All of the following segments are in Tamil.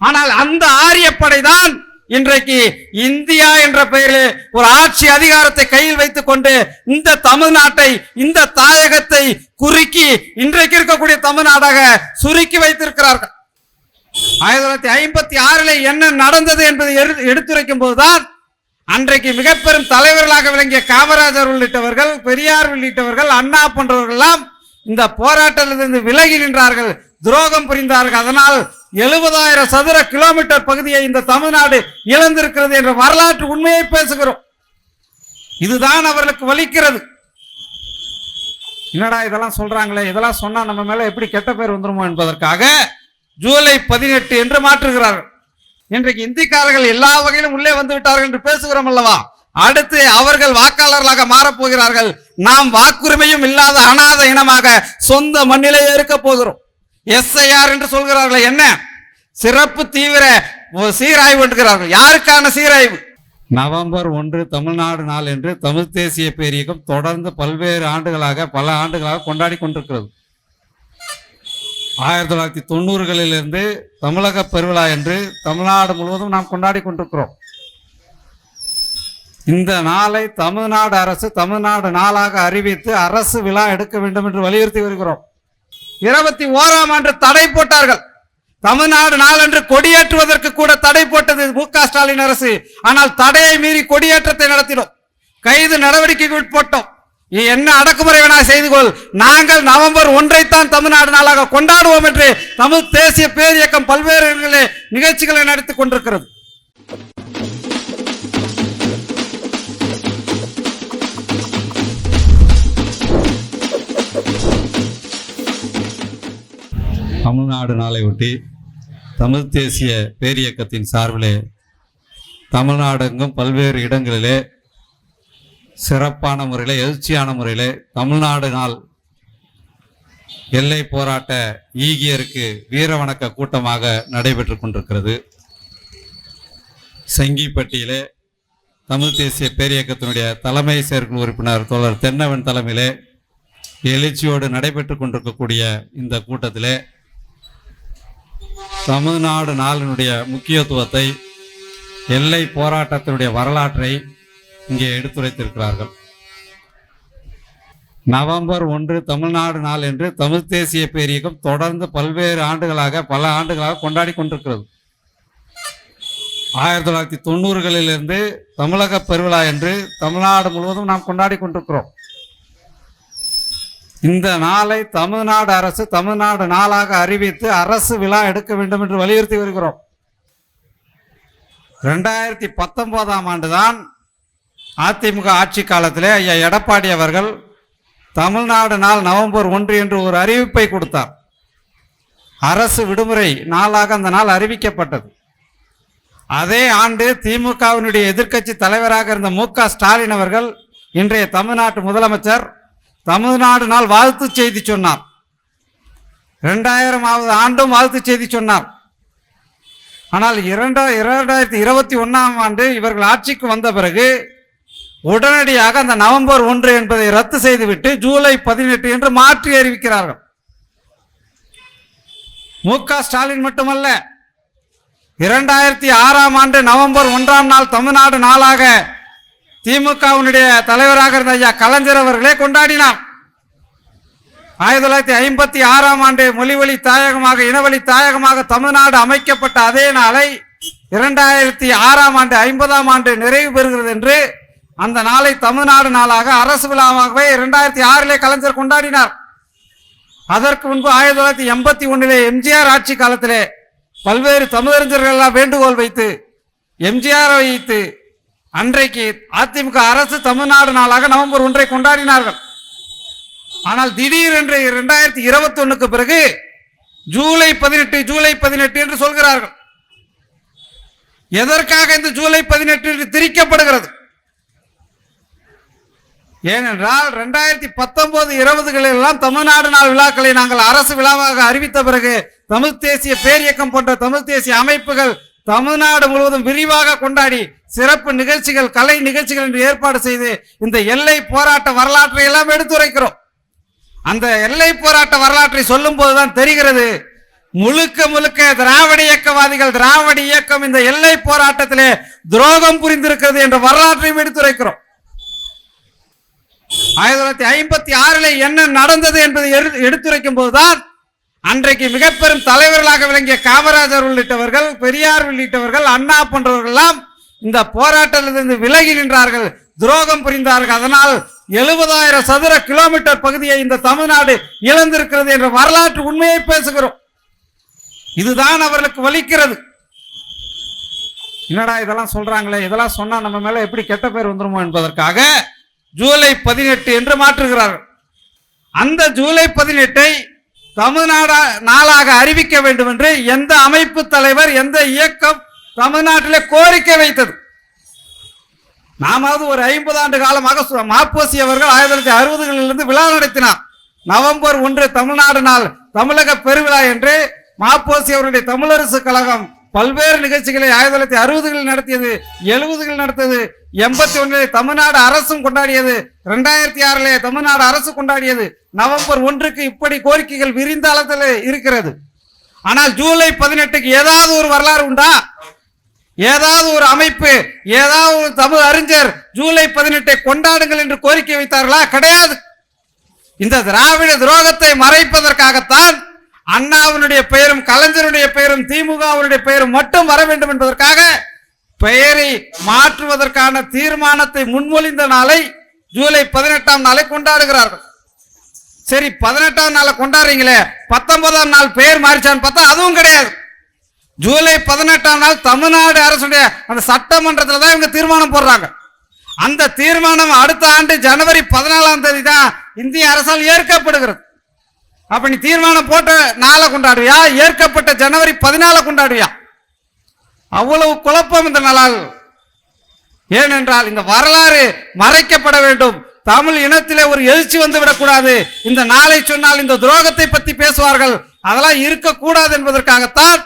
ஆனால் அந்த ஆரியப்படை தான் இன்றைக்கு இந்தியா என்ற பெயரில் ஒரு ஆட்சி அதிகாரத்தை கையில் வைத்துக் கொண்டு இந்த தமிழ்நாட்டை இந்த தாயகத்தை குறுக்கி இன்றைக்கு இருக்கக்கூடிய தமிழ்நாடாக சுருக்கி வைத்திருக்கிறார்கள். ஆயிரத்தி தொள்ளாயிரத்தி ஐம்பத்தி ஆறில் என்ன நடந்தது என்பதை எடுத்துரைக்கும் போதுதான் அன்றைக்கு மிக பெரும் தலைவர்களாக விளங்கிய காமராஜர் உள்ளிட்டவர்கள் பெரியார் உள்ளிட்டவர்கள் அண்ணா போன்றவர்கள் எல்லாம் இந்த போராட்டத்திலிருந்து விலகி நின்றார்கள் துரோகம் புரிந்தார்கள். அதனால் எழுபதாயிரம் சதுர கிலோமீட்டர் பகுதியை இந்த தமிழ்நாடு இழந்திருக்கிறது என்ற வரலாற்று உண்மையை பேசுகிறோம். இதுதான் அவர்களுக்கு வலிக்கிறது. என்னடா இதெல்லாம் சொல்றாங்களே? இதெல்லாம் சொன்னா நம்ம மேல எப்படி கெட்ட பேர் வந்துருமோ என்பதற்காக ஜூலை பதினெட்டு என்று மாற்றுகிறார்கள். இன்றைக்கு இந்திக்காரர்கள் எல்லா வகையிலும் உள்ளே வந்து விட்டார்கள் என்று பேசுகிறோம் அல்லவா? அடுத்து அவர்கள் வாக்காளர்களாக மாறப்போகிறார்கள். நாம் வாக்குரிமையும் இல்லாத அனாத இனமாக சொந்த மண்ணிலே இருக்க போகிறோம். எஸ்ஐஆர் என்று சொல்கிறார்கள் என்ன? சிறப்பு தீவிர சீராய்வு என்கிறார்கள் யாருக்கான சீராய்வு? நவம்பர் ஒன்று தமிழ்நாடு நாள் என்று தமிழ் தேசிய பேரியக்கம் தொடர்ந்து பல்வேறு ஆண்டுகளாக பல ஆண்டுகளாக கொண்டாடி கொண்டிருக்கிறது. ஆயிரத்தி தொள்ளாயிரத்தி தொண்ணூறுகளிலிருந்து தமிழக பெருவிழா என்று தமிழ்நாடு முழுவதும் நாம் கொண்டாடி கொண்டிருக்கிறோம். இந்த நாளை தமிழ்நாடு அரசு தமிழ்நாடு நாளாக அறிவித்து அரசு விழா எடுக்க வேண்டும் என்று வலியுறுத்தி வருகிறோம். இருபத்தி ஓராம் ஆண்டு தடை போட்டார்கள். தமிழ்நாடு நாளன்று கொடியேற்றுவதற்கு கூட தடை போட்டது மு க ஸ்டாலின் அரசு. ஆனால் தடையை மீறி கொடியேற்றத்தை நடத்தினோம். கைது நடவடிக்கைக்கு உட்பட்டோம் நீ என்ன அடக்குமுறை வேணா செய்து கொள். நாங்கள் நவம்பர் ஒன்றைத்தான் தமிழ்நாடு நாளாக கொண்டாடுவோம் என்று தமிழ் தேசிய பேரியக்கம் பல்வேறு நிகழ்ச்சிகளை நடத்தி கொண்டிருக்கிறது. தமிழ்நாடு நாளை ஒட்டி தமிழ் தேசிய பேரியக்கத்தின் சார்பிலே தமிழ்நாடெங்கும் பல்வேறு இடங்களிலே சிறப்பான முறையில் எழுச்சியான முறையிலே தமிழ்நாடு நாள் எல்லை போராட்ட ஈகியருக்கு வீர வணக்க கூட்டமாக நடைபெற்று கொண்டிருக்கிறது. செங்கிப்பட்டியிலே தமிழ் தேசிய பேரியக்கத்தினுடைய தலைமை செயற்குழு உறுப்பினர் தோழர் தென்னவன் தலைமையிலே எழுச்சியோடு நடைபெற்று கொண்டிருக்கக்கூடிய இந்த கூட்டத்திலே தமிழ்நாடு நாளினுடைய முக்கியத்துவத்தை எல்லை போராட்டத்தினுடைய வரலாற்றை இங்கே எடுத்துரைத்திருக்கிறார்கள். நவம்பர் ஒன்று தமிழ்நாடு நாள் என்று தமிழ் தேசிய பேரியக்கம் தொடர்ந்து பல்வேறு ஆண்டுகளாக பல ஆண்டுகளாக கொண்டாடி கொண்டிருக்கிறது. ஆயிரத்தி தொள்ளாயிரத்தி தொண்ணூறுகளிலிருந்து தமிழக பெருவிழா என்று தமிழ்நாடு முழுவதும் நாம் கொண்டாடி கொண்டிருக்கிறோம். இந்த நாளை தமிழ்நாடு அரசு தமிழ்நாடு நாளாக அறிவித்து அரசு விழா எடுக்க வேண்டும் என்று வலியுறுத்தி வருகிறோம். ரெண்டாயிரத்தி பத்தொன்பதாம் ஆண்டுதான் அதிமுக ஆட்சி காலத்திலே ஐயா எடப்பாடி அவர்கள் தமிழ்நாடு நாள் நவம்பர் ஒன்று என்று ஒரு அறிவிப்பை கொடுத்தார். அரசு விடுமுறை நாளாக அந்த நாள் அறிவிக்கப்பட்டது. அதே ஆண்டு திமுகவினுடைய எதிர்க்கட்சி தலைவராக இருந்த மு க ஸ்டாலின் அவர்கள் இன்றைய தமிழ்நாட்டு முதலமைச்சர் தமிழ்நாடு நாள் வாழ்த்து செய்தி சொன்னார். இரண்டாயிரமாவது ஆண்டும் வாழ்த்து செய்தி சொன்னார். ஆனால் இரண்டா இரண்டாயிரத்தி இருபத்தி ஒன்றாம் ஆண்டு இவர்கள் ஆட்சிக்கு வந்த பிறகு உடனடியாக அந்த நவம்பர் ஒன்று என்பதை ரத்து செய்துவிட்டு ஜூலை பதினெட்டு என்று மாற்றி அறிவிக்கிறார்கள். மு க ஸ்டாலின் மட்டுமல்ல இரண்டாயிரத்தி ஆறாம் ஆண்டு நவம்பர் ஒன்றாம் நாள் தமிழ்நாடு நாளாக திமுகவினுடைய தலைவராக இருந்த ஐயா கலைஞர் அவர்களே கொண்டாடினார். ஆயிரத்தி தொள்ளாயிரத்தி ஐம்பத்தி ஆறாம் ஆண்டு மொழிவழி தாயகமாக இனவழி தாயகமாக தமிழ்நாடு அமைக்கப்பட்ட அதே நாளை இரண்டாயிரத்தி ஆறாம் ஆண்டு ஐம்பதாம் ஆண்டு நிறைவு பெறுகிறது என்று அந்த நாளை தமிழ்நாடு நாளாக அரசு விழாவாகவே இரண்டாயிரத்தி ஆறிலே கலைஞர் கொண்டாடினார். அதற்கு முன்பு ஆயிரத்தி தொள்ளாயிரத்தி எண்பத்தி ஒன்றிலே எம்ஜிஆர் ஆட்சி காலத்திலே பல்வேறு தமிழறிஞர்கள் எல்லாம் வேண்டுகோள் வைத்து எம்ஜிஆர் வைத்து அன்றைக்கு அதிமுக அரசு தமிழ்நாடு நாளாக நவம்பர் ஒன்றை கொண்டாடினார்கள். ஆனால் திடீரென்று இரண்டாயிரத்தி இருபத்தி ஒண்ணுக்கு பிறகு ஜூலை பதினெட்டு ஜூலை பதினெட்டு என்று சொல்கிறார்கள். எதற்காக இந்த ஜூலை பதினெட்டு என்று திரிக்கப்படுகிறது? ஏனென்றால் ரெண்டாயிரத்தி பத்தொன்பது இருபதுகளில் எல்லாம் தமிழ்நாடு நாள் விழாக்களை நாங்கள் அரசு விழாவாக அறிவித்த பிறகு தமிழ் தேசிய பேரியக்கம் போன்ற தமிழ் தேசிய அமைப்புகள் தமிழ்நாடு முழுவதும் விரிவாக கொண்டாடி சிறப்பு நிகழ்ச்சிகள் கலை நிகழ்ச்சிகள் என்று ஏற்பாடு செய்து இந்த எல்லை போராட்ட வரலாற்றை எல்லாம் எடுத்துரைக்கிறோம். அந்த எல்லை போராட்ட வரலாற்றை சொல்லும் போதுதான் தெரிகிறது முழுக்க முழுக்க திராவிட இயக்கவாதிகள் திராவிட இயக்கம் இந்த எல்லை போராட்டத்திலே துரோகம் புரிந்திருக்கிறது என்ற வரலாற்றையும் எடுத்துரைக்கிறோம். ஆயிரத்தி தொள்ளாயிரத்தி ஐம்பத்தி ஆறில் என்ன நடந்தது என்பதை எடுத்துரைக்கும் போதுதான் அன்றைக்கு மிக பெரும் தலைவர்களாக விளங்கிய காமராஜர் உள்ளிட்டவர்கள் பெரியார் உள்ளிட்டவர்கள் அண்ணா போன்றவர்கள்லாம் இந்த போராட்டத்திலிருந்து விலகி நின்றார்கள் துரோகம் புரிந்தார்கள். அதனால் எழுபதாயிரம் சதுர கிலோமீட்டர் பகுதியை இந்த தமிழ்நாடு இழந்திருக்கிறது என்ற வரலாற்று உண்மையை பேசுகிறோம். இதுதான் அவர்களுக்கு வலிக்கிறது. என்னடா இதெல்லாம் சொல்றாங்களே? இதெல்லாம் சொன்னா நம்ம மேல எப்படி கெட்ட பேர் வந்துருமோ என்பதற்காக ஜூலை பதினெட்டு என்று மாற்றுகிறார்கள். அந்த ஜூலை பதினெட்டை தமிழ்நாடு நாளாக அறிவிக்க வேண்டும் என்று எந்த அமைப்பு தலைவர் எந்த இயக்கம் தமிழ்நாட்டிலே கோரிக்கை வைத்தது. நாமாவது ஒரு ஐம்பது ஆண்டு காலமாக மாப்போசி அவர்கள் ஆயிரத்தி தொள்ளாயிரத்தி அறுபதுகளிலிருந்து விழா நடத்தினார். நவம்பர் ஒன்று தமிழ்நாடு நாள் தமிழக பெருவிழா என்று மாப்போசி அவருடைய தமிழரசு கழகம் பல்வேறு நிகழ்ச்சிகளை ஆயிரத்தி தொள்ளாயிரத்தி அறுபதுகளில் நடத்தியது எழுபதுகளில் நடத்தியது எண்பத்தி ஒன்றிலே தமிழ்நாடு அரசும் கொண்டாடியது ரெண்டாயிரத்தி ஆறிலே தமிழ்நாடு அரசு கொண்டாடியது நவம்பர் ஒன்றுக்கு இப்படி கோரிக்கைகள் விரிந்த அளத்தில் இருக்கிறது. ஆனால் ஜூலை பதினெட்டுக்கு ஏதாவது ஒரு வரலாறு உண்டா? ஏதாவது ஒரு அமைப்பு ஏதாவது ஒரு தமிழ் அறிஞர் ஜூலை பதினெட்டை கொண்டாடுங்கள் என்று கோரிக்கை வைத்தார்களா? கிடையாது. இந்த திராவிட துரோகத்தை மறைப்பதற்காகத்தான் அண்ணாவினுடைய பெயரும் கலைஞருடைய பெயரும் திமுகவினுடைய பெயரும் மட்டும் வர வேண்டும் என்பதற்காக பெயரை மாற்றுவதற்கான தீர்மானத்தை முன்மொழிந்த நாளை ஜூலை பதினெட்டாம் நாளை கொண்டாடுகிறார்கள். சரி பதினெட்டாம் நாளை கொண்டாடுறீங்களே பத்தொன்பதாம் நாள் பெயர் மாறிச்சான்னு பார்த்தா அதுவும் கிடையாது. ஜூலை பதினெட்டாம் நாள் தமிழ்நாடு அரசுடைய அந்த சட்டமன்றத்தில் தான் இவங்க தீர்மானம் போடுறாங்க. அந்த தீர்மானம் அடுத்த ஆண்டு ஜனவரி பதினாலாம் தேதி தான் இந்திய அரசால் ஏற்கப்படுகிறது. அப்ப நீ தீர்மானம் போட்ட நாளை கொண்டாடுவியா? ஏற்கப்பட்ட ஜனவரி பதினால கொண்டாடுவியா? அவ்வளவு குழப்பம் இந்த நாளால். ஏனென்றால் இந்த வரலாறு மறைக்கப்பட வேண்டும். தமிழ் இனத்திலே ஒரு எழுச்சி வந்து விடக்கூடாது இந்த நாளை சொன்னால் இந்த துரோகத்தை பத்தி பேசுவார்கள். அதெல்லாம் இருக்கக்கூடாது என்பதற்காகத்தான்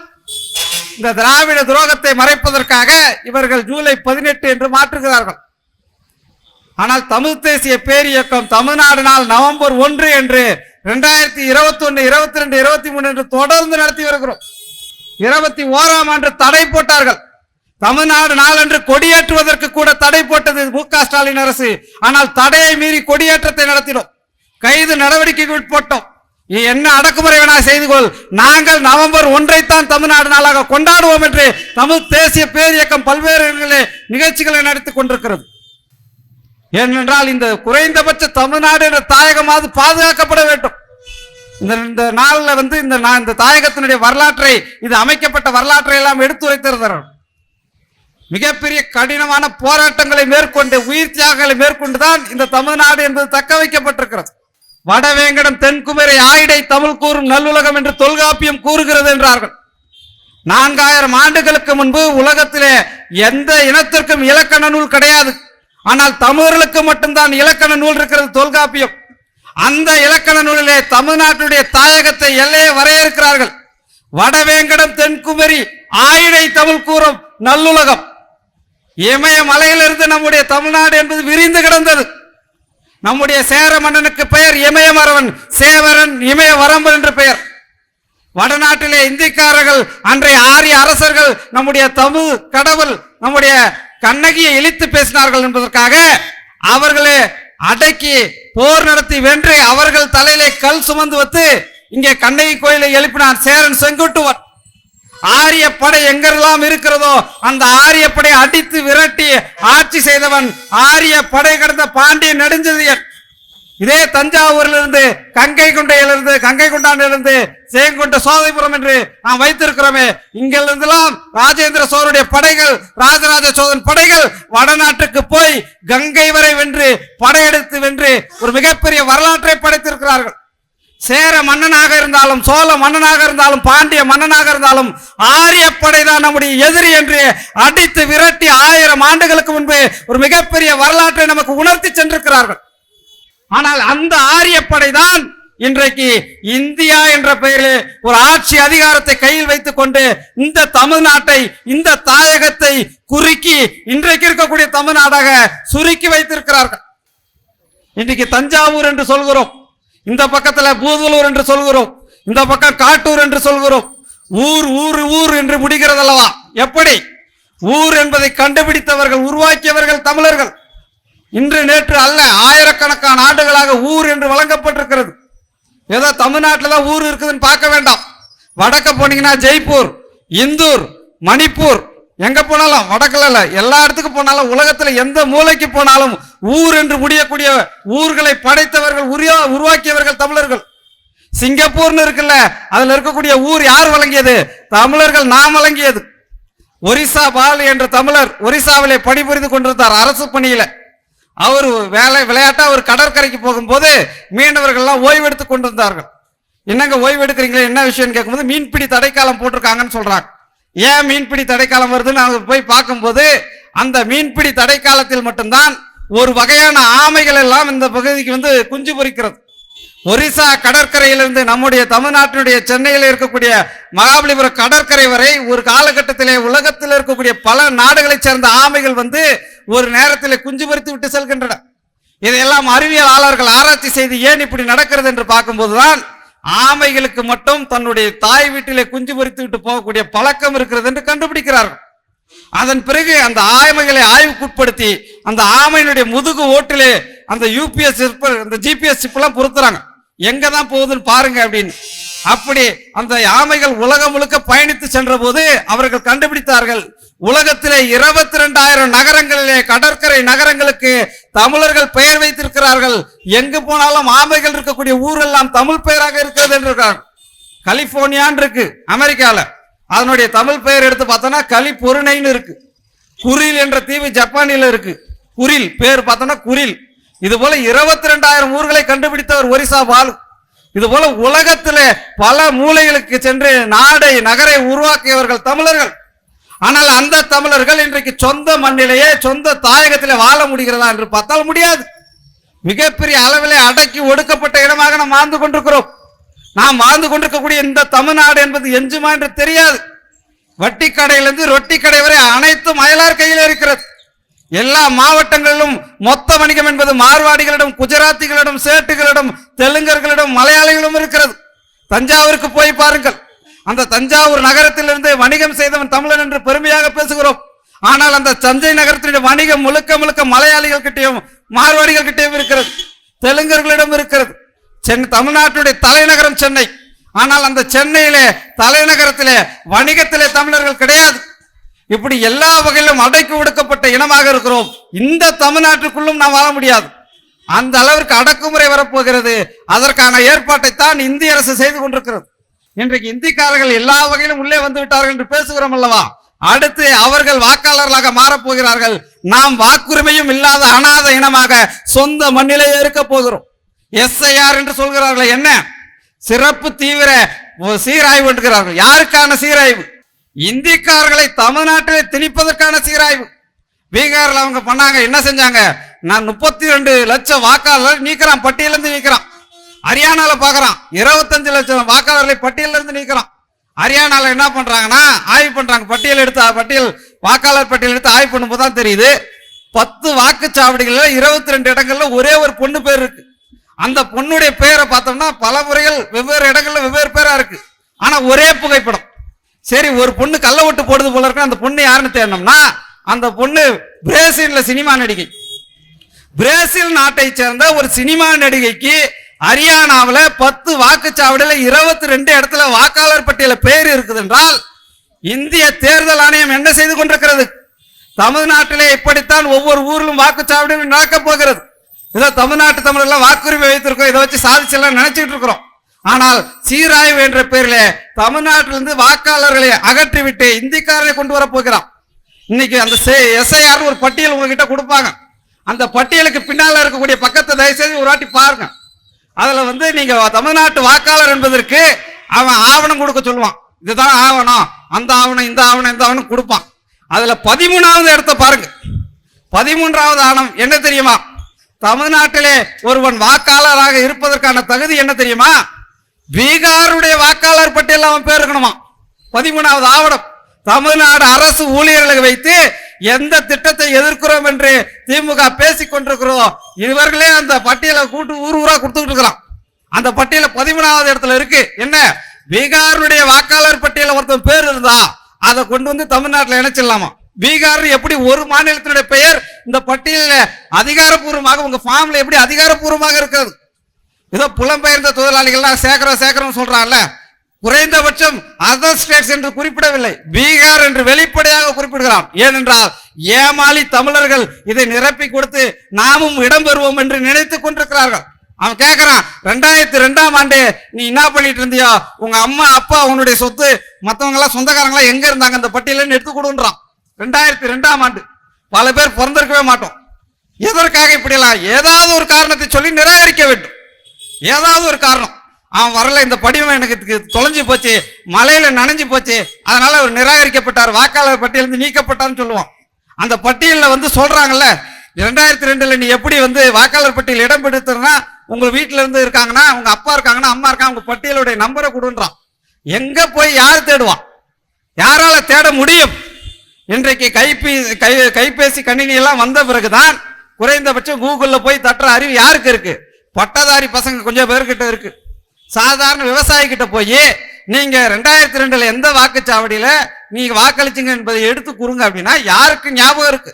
இந்த திராவிட துரோகத்தை மறைப்பதற்காக இவர்கள் ஜூலை பதினெட்டு என்று மாற்றுகிறார்கள். ஆனால் தமிழ் தேசிய பேரியக்கம் தமிழ்நாடு நாள் நவம்பர் ஒன்று என்று ரெண்டாயிரத்தி இருபத்தி ஒன்று இருபத்தி ரெண்டு இருபத்தி மூணு என்று தொடர்ந்து நடத்தி வருகிறோம் இருபத்தி ஓராம் ஆண்டு தடை போட்டார்கள். தமிழ்நாடு நாளன்று கொடியேற்றுவதற்கு கூட தடை போட்டது மு ஸ்டாலின் அரசு. ஆனால் தடையை மீறி கொடியேற்றத்தை நடத்தினோம். கைது நடவடிக்கைக்கு உட்பட்டோம் என்ன அடக்குமுறை வேணா செய்து கொள். நாங்கள் நவம்பர் ஒன்றைத்தான் தமிழ்நாடு நாளாக கொண்டாடுவோம் என்று தமிழ் தேசிய பேரியக்கம் பல்வேறு நிகழ்ச்சிகளை நடத்திக் கொண்டிருக்கிறது. ஏனென்றால் இந்த குறைந்தபட்ச தமிழ்நாடு என்ற தாயகமாவது பாதுகாக்கப்பட வேண்டும். இந்த இந்த நாளில் வந்து இந்த நான் இந்த தாயகத்தினுடைய வரலாற்றை இது அமைக்கப்பட்ட வரலாற்றை எல்லாம் எடுத்துரைத்திருந்தார்கள் மிகப்பெரிய கடினமான போராட்டங்களை மேற்கொண்டு உயிர் தியாகங்களை மேற்கொண்டுதான் இந்த தமிழ்நாடு என்பது தக்க வைக்கப்பட்டிருக்கிறது. வடவேங்கடம் தென்குமரி ஆயிடை தமிழ் கூறும் நல்லுலகம் என்று தொல்காப்பியம் கூறுகிறது என்றார்கள். நான்காயிரம் ஆண்டுகளுக்கு முன்பு உலகத்திலே எந்த இனத்திற்கும் இலக்கண நூல் கிடையாது. ஆனால் தமிழர்களுக்கு மட்டும்தான் இலக்கண நூல் இருக்கிறது தொல்காப்பியம். அந்த இலக்கண நூலிலே தமிழ்நாட்டுடைய தாயகத்தை எல்லையை வரையறுக்கிறார்கள். வடவேங்கடம் தென்குமரி ஆயிடை தமிழ் கூறும் நல்லுலகம். இமய மலையிலிருந்து நம்முடைய தமிழ்நாடு என்பது விரிந்து கிடந்தது. நம்முடைய சேர மன்னனுக்கு பெயர் இமயமரவன் சேவரன் இமய வரம்பன் என்று பெயர். வடநாட்டிலே இந்திக்காரர்கள் அன்றைய ஆரிய அரசர்கள் நம்முடைய தமிழ் கடவுள் நம்முடைய கண்ணகியை இழித்து பேசினார்கள் என்பதற்காக அவர்களே அடக்கி போர் நடத்தி வென்று அவர்கள் தலையிலே கல் சுமந்து வைத்து இங்கே கண்ணகி கோயிலை எழுப்பினான் சேரன் செங்குட்டுவன். ஆரிய படை எங்கெல்லாம் இருக்கிறதோ அந்த ஆரிய படை அடித்து விரட்டி ஆட்சி செய்தவன் ஆரிய படை கடந்த பாண்டிய நெடுஞ்செழியன். இதே தஞ்சாவூரிலிருந்து கங்கை குண்டையிலிருந்து கங்கை குண்டானிலிருந்து சேங்குண்ட சோதைபுரம் என்று நாம் வைத்திருக்கிறோமே இங்கிருந்தெல்லாம் ராஜேந்திர சோழனுடைய படைகள் ராஜராஜ சோழன் படைகள் வடநாட்டுக்கு போய் கங்கை வரை வென்று படையெடுத்து வென்று ஒரு மிகப்பெரிய வரலாற்றை படைத்திருக்கிறார்கள். சேர மன்னனாக இருந்தாலும் சோழ மன்னனாக இருந்தாலும் பாண்டிய மன்னனாக இருந்தாலும் ஆரிய படைதான் நம்முடைய எதிரி என்று அடித்து விரட்டி ஆயிரம் ஆண்டுகளுக்கு முன்பு ஒரு மிகப்பெரிய வரலாற்றை நமக்கு உணர்த்தி சென்றிருக்கிறார்கள். ஆனால் அந்த ஆரிய படைதான் இன்றைக்கு இந்தியா என்ற பெயரில் ஒரு ஆட்சி அதிகாரத்தை கையில் வைத்துக் கொண்டு இந்த தமிழ்நாட்டை இந்த தாயகத்தை குறுக்கி இன்றைக்கு இருக்கக்கூடிய தமிழ்நாடாக சுருக்கி வைத்திருக்கிறார்கள். இன்றைக்கு தஞ்சாவூர் என்று சொல்கிறோம். இந்த பக்கத்துல பூதலூர் என்று சொல்கிறோம். இந்த பக்கம் காட்டூர் என்று சொல்கிறோம். ஊர் ஊர் ஊர் என்று முடிகிறதல்லவா? எப்படி? ஊர் என்பதை கண்டுபிடித்தவர்கள் உருவாக்கியவர்கள் தமிழர்கள். இன்று நேற்று அல்ல ஆயிரக்கணக்கான ஆண்டுகளாக ஊர் என்று வழங்கப்பட்டிருக்கிறது. ஏதோ தமிழ்நாட்டில் தான் ஊர் இருக்குதுன்னு பார்க்க வேண்டாம். வடக்க போனீங்கன்னா ஜெய்ப்பூர் இந்தூர் மணிப்பூர். எங்க போனாலும் வடக்குல இல்ல எல்லா இடத்துக்கு போனாலும் உலகத்துல எந்த மூலைக்கு போனாலும் ஊர் என்று முடியக்கூடிய ஊர்களை படைத்தவர்கள் உரியா உருவாக்கியவர்கள் தமிழர்கள். சிங்கப்பூர்னு இருக்குல்ல அதுல இருக்கக்கூடிய ஊர் யார் வழங்கியது? தமிழர்கள் நாம் வழங்கியது. ஒரிசா பால் என்ற தமிழர் ஒரிசாவிலே பணிபுரிந்து கொண்டிருந்தார் அரசு பணியில. அவர் வேலை விளையாட்டா அவர் கடற்கரைக்கு போகும்போது மீனவர்கள்லாம் ஓய்வெடுத்து கொண்டிருந்தார்கள். என்னங்க ஓய்வு எடுக்கிறீங்களே என்ன விஷயம்னு கேட்கும்போது மீன்பிடி தடைக்காலம் போட்டிருக்காங்கன்னு சொல்றாங்க. ஏன் மீன்பிடி தடைக்காலம் வருதுன்னு அவங்க போய் பார்க்கும்போது அந்த மீன்பிடி தடைக்காலத்தில் மட்டும்தான் ஒரு வகையான ஆமைகள் எல்லாம் இந்த பகுதிக்கு வந்து குஞ்சு பொரிக்கிறது ஒரிசா கடற்கரையிலிருந்து நம்முடைய தமிழ்நாட்டினுடைய சென்னையில் இருக்கக்கூடிய மகாபலிபுரம் கடற்கரை வரை ஒரு காலகட்டத்திலே உலகத்தில் இருக்கக்கூடிய பல நாடுகளைச் சேர்ந்த ஆமைகள் வந்து ஒரு நேரத்தில் குஞ்சு பறித்து விட்டு செல்கின்றன. இதையெல்லாம் அறிவியலாளர்கள் ஆராய்ச்சி செய்து ஏன் இப்படி நடக்கிறது என்று பார்க்கும்போதுதான் ஆமைகளுக்கு மட்டும் தன்னுடைய தாய் வீட்டிலே குஞ்சு பறித்து விட்டு போகக்கூடிய பழக்கம் இருக்கிறது என்று கண்டுபிடிக்கிறார்கள். அதன் பிறகு அந்த ஆமைகளை ஆய்வுக்குட்படுத்தி அந்த ஆமையினுடைய முதுகு ஓட்டிலே அந்த யூபிஎஸ் அந்த ஜிபிஎஸ் சிப்பெல்லாம் பொருத்துறாங்க. எங்க தான் போகுதுன்னு பாருங்க அப்படின்னு. அப்படி அந்த ஆமைகள் உலகம் முழுக்க பயணித்து சென்ற போது அவர்கள் கண்டுபிடித்தார்கள் உலகத்திலே இருபத்தி ரெண்டாயிரம் நகரங்களிலே கடற்கரை நகரங்களுக்கு தமிழர்கள் பெயர் வைத்திருக்கிறார்கள். எங்கு போனாலும் ஆமைகள் இருக்கக்கூடிய ஊரெல்லாம் தமிழ் பெயராக இருக்கிறது என்று கலிபோர்னியான் இருக்கு அமெரிக்கால. அதனுடைய தமிழ் பெயர் எடுத்து பார்த்தோன்னா களி பொருணைன்னு இருக்கு. குரில் என்ற தீவு ஜப்பானில் இருக்கு. குரில் பேர் பார்த்தோன்னா குரில். இது போல இருபத்தி ரெண்டாயிரம் ஊர்களை கண்டுபிடித்தவர் ஒரிசா பாலு. இது போல உலகத்திலே பல மூலைகளுக்கு சென்று நாடை நகரை உருவாக்கியவர்கள் தமிழர்கள். ஆனால் அந்த தமிழர்கள் இன்றைக்கு சொந்த மண்ணிலேயே சொந்த தாயகத்திலே வாழ முடிகிறதா என்று பார்த்தால் முடியாது. மிகப்பெரிய அளவிலே அடக்கி ஒடுக்கப்பட்ட இடமாக நாம் வாழ்ந்து கொண்டிருக்கிறோம். நாம் வாழ்ந்து கொண்டிருக்கக்கூடிய இந்த தமிழ்நாடு என்பது எஞ்சுமா என்று தெரியாது. வட்டி கடையிலிருந்து ரொட்டி கடை வரை அனைத்தும் அயலார் கையில் இருக்கிறது. எல்லா மாவட்டங்களிலும் மொத்த வணிகம் என்பது மார்வாடிகளிடம் குஜராத்திகளிடம் சேட்டுகளிடம் தெலுங்கர்களிடம் மலையாளிகளும் இருக்கிறது. தஞ்சாவூருக்கு போய் பாருங்கள். அந்த தஞ்சாவூர் நகரத்திலிருந்து வணிகம் செய்தவன் தமிழன் என்று பெருமையாக பேசுகிறோம். ஆனால் அந்த தஞ்சை நகரத்தினுடைய வணிகம் முழுக்க முழுக்க மலையாளிகள் கிட்டேயும் மார்வாடிகள் கிட்டேயும் இருக்கிறது. தெலுங்கர்களிடம் இருக்கிறது. சென்னை தமிழ்நாட்டுடைய தலைநகரம் சென்னை. ஆனால் அந்த சென்னையிலே தலைநகரத்திலே வணிகத்திலே தமிழர்கள் கிடையாது. இப்படி எல்லா வகையிலும் அடைக்கு ஒடுக்கப்பட்ட இனமாக இருக்கிறோம். இந்த தமிழ்நாட்டுக்குள்ளும் நாம் வாழ முடியாது. அந்த அளவிற்கு அடக்குமுறை வரப்போகிறது. அதற்கான ஏற்பாட்டை தான் இந்திய அரசு செய்து கொண்டிருக்கிறது. இன்றைக்கு இந்திக்காரர்கள் எல்லா வகையிலும் உள்ளே வந்து விட்டார்கள் என்று பேசுகிறோம் அல்லவா? அடுத்து அவர்கள் வாக்காளர்களாக மாறப்போகிறார்கள். நாம் வாக்குரிமையும் இல்லாத அனாத இனமாக சொந்த மண்ணிலேயே இருக்க போகிறோம். எஸ்ஐஆர் என்று சொல்கிறார்கள் என்ன? சிறப்பு தீவிர சீராய்வு என்கிறார்கள். யாருக்கான சீராய்வு? இந்திக்காரர்களை தமிழ்நாட்டிலே திணிப்பதற்கான சீராய்வு. பீகாரில் அவங்க பண்ணாங்க என்ன செஞ்சாங்க? நான் முப்பத்தி ரெண்டு லட்சம் வாக்காளர் நீக்கிறான் பட்டியலிருந்து நீக்கிறான். ஹரியானால பாக்குறான் இருபத்தஞ்சு லட்சம் வாக்காளர்களை பட்டியலிருந்து இருந்து நீக்கிறான். ஹரியானால என்ன பண்றாங்கன்னா ஆய்வு பண்றாங்க. பட்டியல் எடுத்து பட்டியல் வாக்காளர் பட்டியல் எடுத்து ஆய்வு பண்ணும்போது தான் தெரியுது. பத்து வாக்குச்சாவடிகளில் இருபத்தி ரெண்டு இடங்கள்ல ஒரே ஒரு பொண்ணு பேர் இருக்கு. அந்த பொண்ணுடைய பேரை பார்த்தோம்னா பல முறைகள் வெவ்வேறு இடங்கள்ல வெவ்வேறு பேரா இருக்கு. ஆனா ஒரே புகைப்படம். சரி ஒரு பொண்ணு கள்ள விட்டு போடுது போல இருக்கு அந்த பொண்ணு யாருன்னு தேடணும்னா அந்த பொண்ணு பிரேசில்ல சினிமா நடிகை. பிரேசில் நாட்டை சேர்ந்த ஒரு சினிமா நடிகைக்கு ஹரியானாவில் பத்து வாக்குச்சாவடியில் இருபத்தி ரெண்டு இடத்துல வாக்காளர் பட்டியல பேர் இருக்குது என்றால் இந்திய தேர்தல் ஆணையம் என்ன செய்து கொண்டிருக்கிறது? தமிழ்நாட்டிலே இப்படித்தான் ஒவ்வொரு ஊரிலும் வாக்குச்சாவடியும் நடக்கப் போகிறது. ஏதோ தமிழ்நாட்டு தமிழெல்லாம் வாக்குரிமை வைத்திருக்கோம் இதை வச்சு சாதிச்செல்லாம் நினைச்சிட்டு இருக்கிறோம் ஆனால் சீராய்வு என்ற பேரிலே தமிழ்நாட்டிலிருந்து வாக்காளர்களை அகற்றிவிட்டு இந்திக்காரரை கொண்டு வர போகிறான். இன்னைக்கு அந்த எஸ்ஐஆர் ஒரு பட்டியல் உங்ககிட்ட கொடுப்பாங்க. அந்த பட்டியலுக்கு பின்னால இருக்கக்கூடிய பக்கத்தை தயவுசெய்து ஒரு வாட்டி பாருங்க. அதுல வந்து நீங்க தமிழ்நாட்டு வாக்காளர் என்பதற்கு அவன் ஆவணம் கொடுக்க சொல்லுவான். இதுதான் ஆவணம். அந்த ஆவணம் இந்த ஆவணம் இந்த ஆவணம் கொடுப்பான். அதுல பதிமூணாவது இடத்த பாருங்க. பதிமூன்றாவது ஆவணம் என்ன தெரியுமா? தமிழ்நாட்டிலே ஒருவன் வாக்காளராக இருப்பதற்கான தகுதி என்ன தெரியுமா? பீகாருடைய வாக்காளர் பட்டியல் அவன் பேர் இருக்கணுமா? பதிமூணாவது ஆவணம். தமிழ்நாடு அரசு ஊழியர்களை வைத்து எந்த திட்டத்தை எதிர்க்கிறோம் என்று திமுக பேசிக் கொண்டிருக்கிறோம் இவர்களே அந்த பட்டியலை கூட்டு ஊர் ஊரா கொடுத்துட்டு இருக்கிறான். அந்த பட்டியல பதிமூணாவது இடத்துல இருக்கு. என்ன? பீகாருடைய வாக்காளர் பட்டியல ஒருத்தன் பேர் இருந்தா அதை கொண்டு வந்து தமிழ்நாட்டில் இணைச்சிடலாமா? பீகார் எப்படி ஒரு மாநிலத்தினுடைய பெயர் இந்த பட்டியலில் அதிகாரப்பூர்வமாக உங்க ஃபார்ம்ல எப்படி அதிகாரப்பூர்வமாக இருக்கிறது? ஏதோ புலம்பெயர்ந்த தொழிலாளிகள்லாம் சேகரம் சேகரம் சொல்றாங்கல்ல. குறைந்தபட்சம் அதர் ஸ்டேட்ஸ் என்று குறிப்பிடவில்லை. பீகார் என்று வெளிப்படையாக குறிப்பிடுகிறான் ஏனென்றால் ஏமாளி தமிழர்கள் இதை நிரப்பி கொடுத்து நாமும் இடம்பெறுவோம் என்று நினைத்துக் கொண்டிருக்கிறார்கள். அவன் கேட்கறான் ரெண்டாயிரத்தி ரெண்டாம் ஆண்டு நீ என்ன பண்ணிட்டு இருந்தியோ? உங்க அம்மா அப்பா உன்னுடைய சொத்து மத்தவங்க எல்லாம் சொந்தக்காரங்க எங்க இருந்தாங்க? அந்த பட்டியலன்னு எடுத்து கொடுன்றான். ரெண்டாயிரத்தி ரெண்டாம் ஆண்டு. பல பேர் பிறந்திருக்கவே மாட்டோம். எதற்காக இப்படியெல்லாம்? ஏதாவது ஒரு காரணத்தை சொல்லி நிராகரிக்க வேண்டும். ஏதாவது ஒரு காரணம். அவன் வரல இந்த படிவம் எனக்கு தொலைஞ்சு போச்சு மலையில நனைஞ்சு போச்சு அதனால அவர் நிராகரிக்கப்பட்டார் வாக்காளர் பட்டியலிருந்து நீக்கப்பட்டார்னு சொல்லுவோம். அந்த பட்டியலில் வந்து சொல்றாங்கல்ல ரெண்டாயிரத்தி ரெண்டுல நீ எப்படி வந்து வாக்காளர் பட்டியல் இடம் பிடித்தனா உங்க வீட்டுல இருந்து இருக்காங்கன்னா உங்க அப்பா இருக்காங்கன்னா அம்மா இருக்காங்க உங்க பட்டியலுடைய நம்பரை கொடுன்றான். எங்க போய் யார் தேடுவான்? யாரால தேட முடியும்? இன்றைக்கு கைபே கை கைபேசி கணினி எல்லாம் வந்த பிறகுதான் குறைந்தபட்சம் கூகுளில் போய் தட்டுற அறிவு யாருக்கு இருக்கு? பட்டதாரி பசங்க கொஞ்சம் பேர்கிட்ட இருக்கு. சாதாரண விவசாயி கிட்ட போய் நீங்க ரெண்டாயிரத்தி ரெண்டுல எந்த வாக்குச்சாவடியில நீங்க வாக்களிச்சீங்க என்பதை எடுத்து கூறுங்க அப்படின்னா யாருக்கு ஞாபகம் இருக்கு?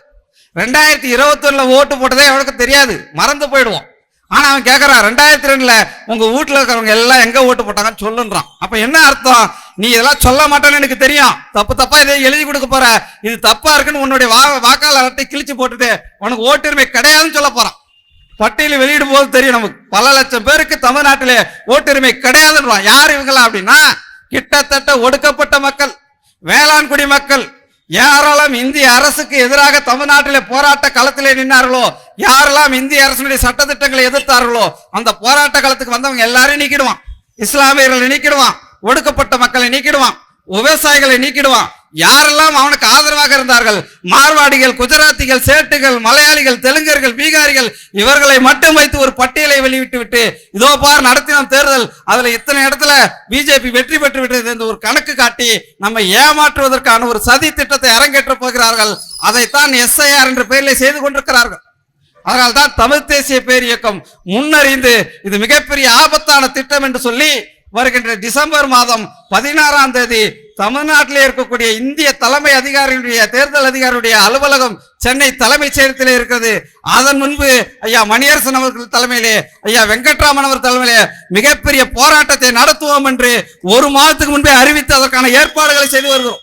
ரெண்டாயிரத்தி இருபத்தொன்னுல ஓட்டு போட்டதே எவனுக்கு தெரியாது. மறந்து போயிடுவோம். ஆனா அவன் கேட்குறான் ரெண்டாயிரத்தி ரெண்டுல உங்க வீட்டுல இருக்கிறவங்க எல்லாம் எங்க ஓட்டு போட்டாங்கன்னு சொல்லுன்றான். அப்ப என்ன அர்த்தம்? நீ இதெல்லாம் சொல்ல மாட்டேன்னு எனக்கு தெரியும். தப்பு தப்பா இதை எழுதி கொடுக்க போற. இது தப்பா இருக்குன்னு உன்னுடைய வா வாக்காளர் அட்டை கிழிச்சு போட்டுட்டு உனக்கு ஓட்டுரிமை கிடையாதுன்னு சொல்ல போறான். பட்டியல் வெளியிடும் போது தெரியும் நமக்கு. பல லட்சம் பேருக்கு தமிழ்நாட்டிலே ஓட்டுரிமை கிடையாதுன்றான். யார் இவங்களா அப்படின்னா கிட்டத்தட்ட ஒடுக்கப்பட்ட மக்கள் வேளாண்குடி மக்கள் யாரெல்லாம் இந்திய அரசுக்கு எதிராக தமிழ்நாட்டில் போராட்ட களத்திலே நின்னார்களோ யாரெல்லாம் இந்திய அரசினுடைய சட்டத்திட்டங்களை எதிர்த்தார்களோ அந்த போராட்ட களத்துக்கு வந்தவங்க எல்லாரையும் நீக்கிடுவான். இஸ்லாமியர்களை நீக்கிடுவான். ஒடுக்கப்பட்ட மக்களை நீக்கிடுவான். விவசாயிகளை நீக்கிடுவான். யாரெல்லாம் அவனுக்கு ஆதரவாக இருந்தார்கள்? மார்வாடிகள் குஜராத்திகள் சேட்டுகள் மலையாளிகள் தெலுங்கர்கள் பீகாரிகள் இவர்களை மட்டும் வைத்து ஒரு பட்டியலை வெளியிட்டு விட்டு இதோ பார் நடத்தினோம் தேர்தல் அதுல இத்தனை இடத்துல பிஜேபி வெற்றி பெற்று விட்டது என்று ஒரு கணக்கு காட்டி நம்மை ஏமாற்றுவதற்கான ஒரு சதி திட்டத்தை அரங்கேற்றப் போகிறார்கள். அதைத்தான் எஸ்ஐஆர் என்ற பெயரில் செய்து கொண்டிருக்கிறார்கள். அதனால் தான் தமிழ் தேசிய பேர் இயக்கம் முன்னறிந்து இது மிகப்பெரிய ஆபத்தான திட்டம் என்று சொல்லி வருகின்ற டிசம்பர் மாதம் பதினாறாம் தேதி தமிழ்நாட்டிலே இருக்கக்கூடிய இந்திய தலைமை அதிகாரியுடைய தேர்தல் அதிகாரியுடைய அலுவலகம் சென்னை தலைமைச் செயலத்தில் இருக்கிறது. அதன் முன்பு ஐயா மணியரசன் அவர்கள் தலைமையிலே ஐயா வெங்கட்ராமன் அவர் தலைமையிலே மிகப்பெரிய போராட்டத்தை நடத்துவோம் என்று ஒரு மாதத்துக்கு முன்பே அறிவித்து அதற்கான ஏற்பாடுகளை செய்து வருகிறோம்.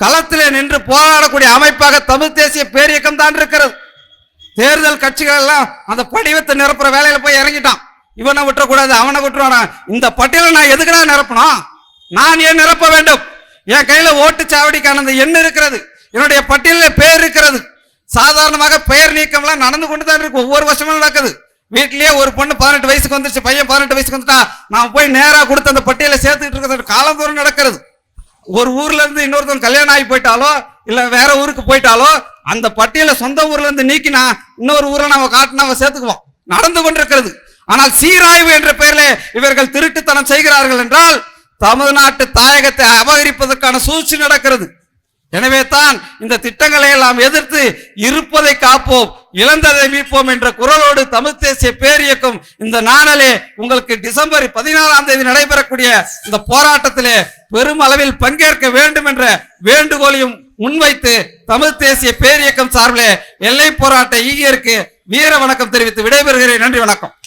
களத்திலே நின்று போராடக்கூடிய அமைப்பாக தமிழ் தேசிய பேரியக்கம் தான் இருக்கிறது. தேர்தல் கட்சிகள் எல்லாம் அந்த படிவத்தை நிரப்புற வேலையில போய் இறங்கிட்டான். இவனை விட்டுறக்கூடாது அவனை விட்டுருவானா? இந்த பட்டியலை நான் எதுக்குடா நிரப்பணும்? நான் ஏன் நிரப்ப வேண்டும்? என் கையில் ஓட்டுச்சாவடிக்கான அந்த எண் இருக்கிறது. என்னுடைய பட்டியலில் பெயர் இருக்கிறது. சாதாரணமாக பெயர் நீக்கம்லாம் நடந்து கொண்டு தான் இருக்கு. ஒவ்வொரு வருஷமும் நடக்குது. வீட்டிலேயே ஒரு பொண்ணு பதினெட்டு வயசுக்கு வந்துருச்சு பையன் பதினெட்டு வயசுக்கு வந்துட்டா நான் போய் நேராக கொடுத்து அந்த பட்டியலை சேர்த்துக்கிட்டு இருக்கிறது. காலந்தோறும் நடக்கிறது. ஒரு ஊர்ல இருந்து இன்னொருத்தன் கல்யாணம் ஆகி போயிட்டாலோ இல்ல வேற ஊருக்கு போயிட்டாலோ அந்த பட்டியலை சொந்த ஊர்ல இருந்து நீக்கினா இன்னொரு ஊரை நம்ம காட்டினா அவன் சேர்த்துக்குவோம் நடந்து கொண்டிருக்கிறது. ஆனால் சீராய்வு என்ற பெயரில் இவர்கள் திருட்டுத்தனம் செய்கிறார்கள் என்றால் தமிழ்நாட்டு தாயகத்தை அபகரிப்பதற்கான சூழ்ச்சி நடக்கிறது. எனவே தான் இந்த திட்டங்களை எல்லாம் எதிர்த்து இருப்பதை காப்போம் இழந்ததை மீட்போம் என்ற குரலோடு தமிழ் தேசிய பேரியக்கம் இந்த நாணலே உங்களுக்கு டிசம்பர் பதினாலாம் தேதி நடைபெறக்கூடிய இந்த போராட்டத்திலே பெரும் அளவில் பங்கேற்க வேண்டும் என்ற வேண்டுகோளையும் முன்வைத்து தமிழ் தேசிய பேரியக்கம் சார்பிலே எல்லை போராட்ட ஈகியருக்கு வீர வணக்கம் தெரிவித்து விடைபெறுகிறேன். நன்றி வணக்கம்.